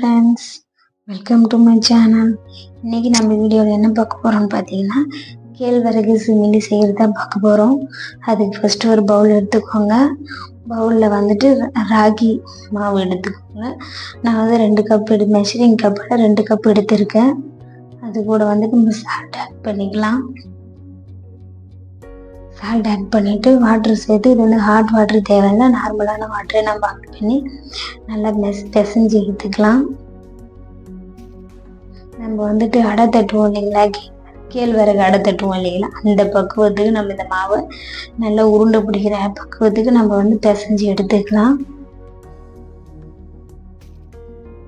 Friends welcome to my channel இன்றைக்கி நம்ம வீடியோவில் என்ன பார்க்க போகிறோம்னு பார்த்தீங்கன்னா கேழ்வரகு சிமிலி செய்கிறது தான் பார்க்க போகிறோம் அதுக்கு ஃபஸ்ட்டு ஒரு பவுல் எடுத்துக்கோங்க. பவுலில் வந்துட்டு ரா- ராகி மாவு எடுத்துக்கோங்க. நான் வந்து ரெண்டு கப் எடு மெஷரிங் கப்பில் ரெண்டு கப் எடுத்திருக்கேன். அது கூட வந்துட்டு நம்ம சால்ட் ஆட் பண்ணிக்கலாம். சால்ட் ஆட் பண்ணிவிட்டு வாட்டர் சேர்த்து இது வந்து ஹாட் வாட்டர் தேவையில்லை நார்மலான வாட்டரை நம்ம ஆட் பண்ணி நல்லா பெஸ் பிசைஞ்சு எடுத்துக்கலாம். நம்ம வந்துட்டு அடை தட்டுவோம் இல்லைங்களா கே- கேழ்வரகு அடை தட்டுவோம் இல்லைங்களா அந்த பக்குவத்துக்கு நம்ம இந்த மாவை நல்லா உருண்டை பிடிக்கிற பக்குவத்துக்கு நம்ம வந்து பிசைஞ்சு எடுத்துக்கலாம்.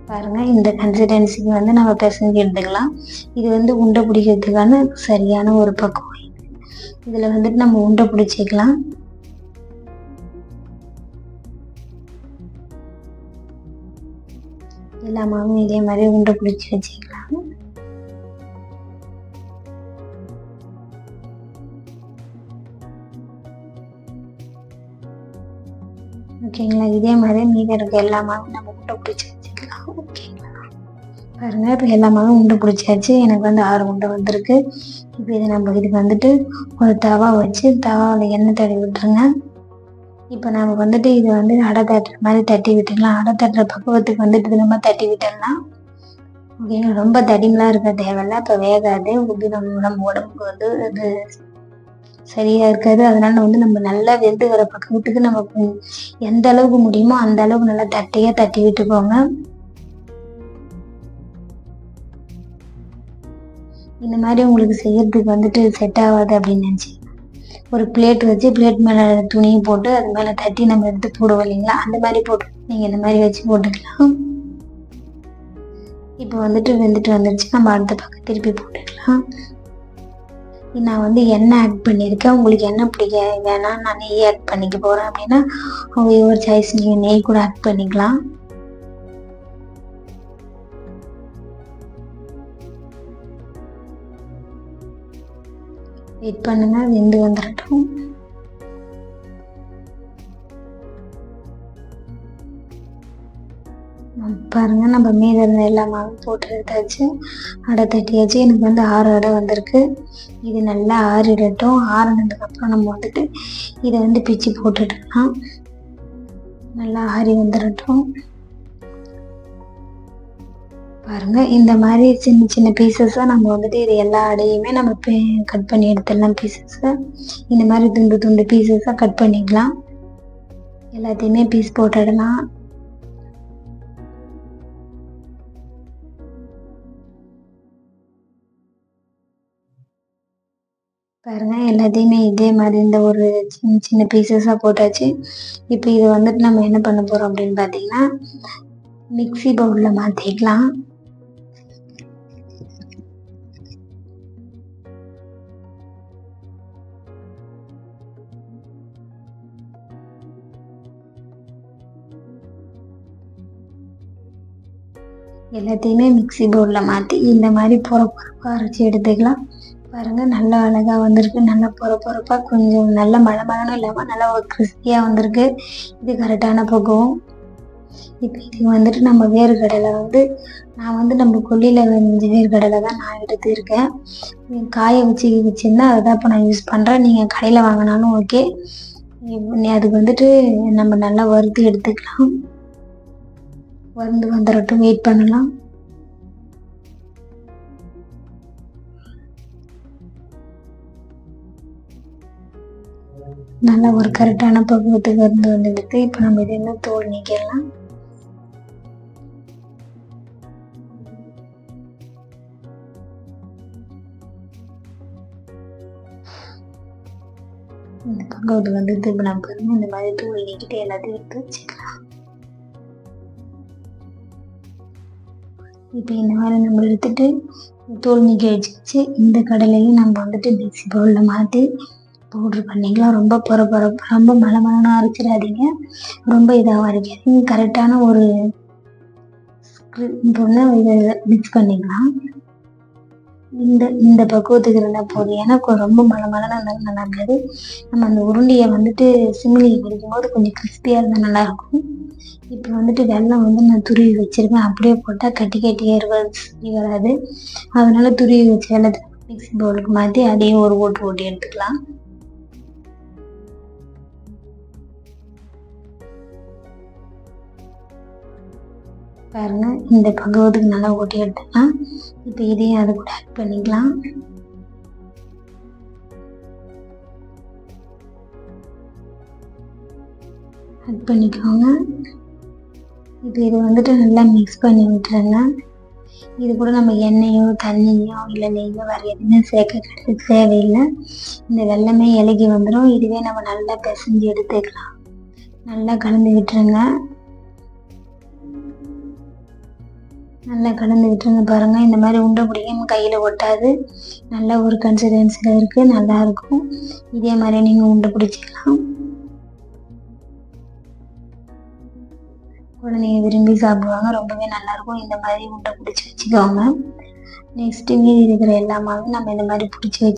பாருங்க இந்த கன்சிஸ்டன்சிக்கு வந்து நம்ம பிசைஞ்சு எடுத்துக்கலாம். இது வந்து உருண்டை பிடிக்கிறதுக்கான சரியான ஒரு பக்குவம். இதுல வந்துட்டு நம்ம உண்டை பிடிச்சிக்கலாம். எல்லா மாவும் இதே மாதிரி உண்டை பிடிச்சி வச்சுக்கலாம். ஓகேங்களா? இதே மாதிரி மீதி இருக்க எல்லா மாவும் நம்ம உண்டை பிடிச்சி வச்சுக்கலாம். ஓகேங்களா? பாருங்க இப்போ எல்லா மாவும் உண்டை பிடிச்சாச்சு. எனக்கு வந்து ஆறு உண்டை வந்திருக்கு. இப்போ இது நம்ம இதுக்கு வந்துட்டு ஒரு தவா வச்சு தவாவில் எண்ணெய் தடவி விட்டுருங்க. இப்போ நம்ம வந்துட்டு இது வந்து அடை தட்டுற மாதிரி தட்டி விட்டுடலாம். அடை தட்டுற பக்குவத்துக்கு வந்துட்டு நம்ம தட்டி விட்டுடலாம் ஓகேங்களா ரொம்ப தடிமலாம் இருக்க தேவையில்ல. இப்போ வேகாது. இது நம்ம நம்ம உடம்புக்கு வந்து அது சரியா இருக்காது. அதனால வந்து நம்ம நல்லா வெந்து வர பக்கத்துக்கு நம்ம எந்த அளவுக்கு முடியுமோ அந்த அளவுக்கு நல்லா தட்டையா தட்டி விட்டுக்கோங்க. இந்த மாதிரி உங்களுக்கு செய்யறதுக்கு வந்துட்டு செட் ஆகாது அப்படின்னு நினச்சி ஒரு பிளேட் வச்சு பிளேட் மேலே துணியை போட்டு அது மேலே தட்டி நம்ம எடுத்து போடுவோம் இல்லைங்களா? அந்த மாதிரி போட்டு நீங்கள் இந்த மாதிரி வச்சு போட்டுக்கலாம். இப்போ வந்துட்டு வெந்துட்டு வந்துருச்சு. நம்ம அடுத்த பக்கம் திருப்பி போட்டுக்கலாம். நான் வந்து எண்ணெய் ஆட் பண்ணியிருக்கேன்? உங்களுக்கு எண்ணெய் பிடிக்க வேணாம் நான் நெய் ஆட் பண்ணிக்க போகிறேன் அப்படின்னா அவங்க ஒரு சாய்ஸ் நீங்கள் நெய் கூட ஆட் பண்ணிக்கலாம். வெயிட் பண்ணுங்க வெந்து வந்துடட்டும் பாருங்கள் பாருங்க நம்ம மீத இருந்த எல்லா மாவும் போட்டு எடுத்தாச்சு. அடை தட்டியாச்சு எனக்கு வந்து ஆறு அடை வந்திருக்கு. இது நல்லா ஆறிடட்டும். ஆறினதுக்கப்புறம் நம்ம வந்துட்டு இதை வந்து பிச்சு போட்டுட்டோம்னா நல்லா ஆறி வந்துடட்டும் பாருங்க இந்த மாதிரி சின்ன சின்ன பீசஸாக நம்ம வந்துட்டு இது எல்லா அடையுமே நம்ம கட் பண்ணி எடுத்துடலாம் பீசஸை இந்த மாதிரி துண்டு துண்டு பீசஸாக கட் பண்ணிக்கலாம். எல்லாத்தையுமே பீஸ் போட்டுடலாம். பாருங்க எல்லாத்தையுமே இதே மாதிரி இந்த ஒரு சின்ன சின்ன பீசஸாக போட்டாச்சு. இப்போ இது வந்துட்டு நம்ம என்ன பண்ண போகிறோம் அப்படின்னு பார்த்தீங்கன்னா மிக்ஸி பவுலில் மாற்றிக்கலாம் எல்லாத்தையுமே மிக்ஸி பவுலில் மாற்றி இந்த மாதிரி பொற பொறப்பாக அரைச்சி எடுத்துக்கலாம். பாருங்கள் நல்லா அழகாக வந்திருக்கு. நல்லா பொற பொறப்பாக கொஞ்சம் நல்ல மழை மழனும் இல்லாமல் நல்லா ஒரு கிறிஸ்பியாக வந்திருக்கு. இது கரெக்டான பக்குவம். இப்போ இது வந்துட்டு நம்ம வேர்க்கடலை வந்து நான் வந்து நம்ம கொல்லியில் வெஞ்ச வேர்க்கடலை தான் நான் எடுத்துருக்கேன். காய வச்சு வச்சுருந்தா அதுதான் இப்போ நான் யூஸ் பண்ணுறேன் நீங்கள் கடையில் வாங்கினாலும் ஓகே அதுக்கு வந்துட்டு நம்ம நல்லா வறுத்து எடுத்துக்கலாம். வந்து வந்துடட்டும் வெயிட் பண்ணலாம். நல்லா ஒரு கரெக்டான பக்குவத்துக்கு இருந்து வந்துடுது இப்போ நம்ம இது என்ன தோல் நீக்கிடலாம். இந்த பக்குவத்துக்கு வந்து திரும்ப நம்ம இந்த மாதிரி தோல் நீக்கிட்டு எல்லாத்தையும் எடுத்து வச்சுக்கலாம். இப்போ இந்த மாதிரி நம்ம எடுத்துகிட்டு தோல் நீக்கி இந்த கடலையும் நம்ம வந்துட்டு மிக்ஸி பவுலில் மாற்றி பவுட்ரு பண்ணிக்கலாம். ரொம்ப பொற பொற ரொம்ப மலை மலனாக அரைச்சிடாதீங்க. ரொம்ப இதாக அரைக்காதீங்க கரெக்டான ஒரு இதை மிக்ஸ் பண்ணிக்கலாம். இந்த இந்த பக்குவத்துக்கு இருந்தால் போதும். ஏன்னா ரொம்ப மலை மலனாக இருந்தாலும் நல்லா இருக்காது. நம்ம அந்த உருண்டையை வந்துட்டு சிமிலியை பிடிக்கும்போது கொஞ்சம் கிறிஸ்பியாக இருந்தால் நல்லாயிருக்கும் இப்போ வந்துட்டு வெள்ளம் வந்து நான் துருவி வச்சுருக்கேன் அப்படியே போட்டால் கட்டி கட்டியே இருக்கிறது வராது. அதனால துருவி வச்ச வெள்ளத்தை மிக்சி பவுலுக்கு மாற்றி அதையும் ஒரு ஓட்டு ஓட்டி எடுத்துக்கலாம். பாருங்க இந்த பகவத்துக்கு நல்லா ஓட்டி எடுத்துக்கலாம். இப்போ இதையும் அது கூட ஆட் பண்ணிக்கலாம். ஆட் பண்ணிக்கோங்க. இப்போ இது வந்துட்டு நல்லா மிக்ஸ் பண்ணி விட்டுறேன்னா இது கூட நம்ம எண்ணெயோ தண்ணியோ இல்லை நெய்யோ வேறு எதுவுமே சேர்க்க கிடையாது தேவையில்லை. இந்த வெள்ளமே இலகி வந்துடும் இதுவே நம்ம நல்லா பிசைஞ்சு எடுத்துக்கலாம். நல்லா கலந்து விட்டுருங்க. நல்லா கலந்து விட்டுருங்க பாருங்கள் இந்த மாதிரி உண்டை பிடிக்காம கையில் ஒட்டாது. நல்ல ஒரு கன்சிஸ்டன்சியில் இருக்குது நல்லாயிருக்கும் இதே மாதிரி நீங்கள் உண்டை பிடிச்சிக்கலாம். குழந்தைங்க விரும்பி சாப்பிடுவாங்க. ரொம்பவே நல்லாயிருக்கும். இந்த மாதிரி முட்டை பிடிச்சி வச்சுக்கோங்க. நெக்ஸ்ட்டு மீதி இருக்கிற எல்லா மாவும் நம்ம இந்த மாதிரி பிடிச்சி வச்சு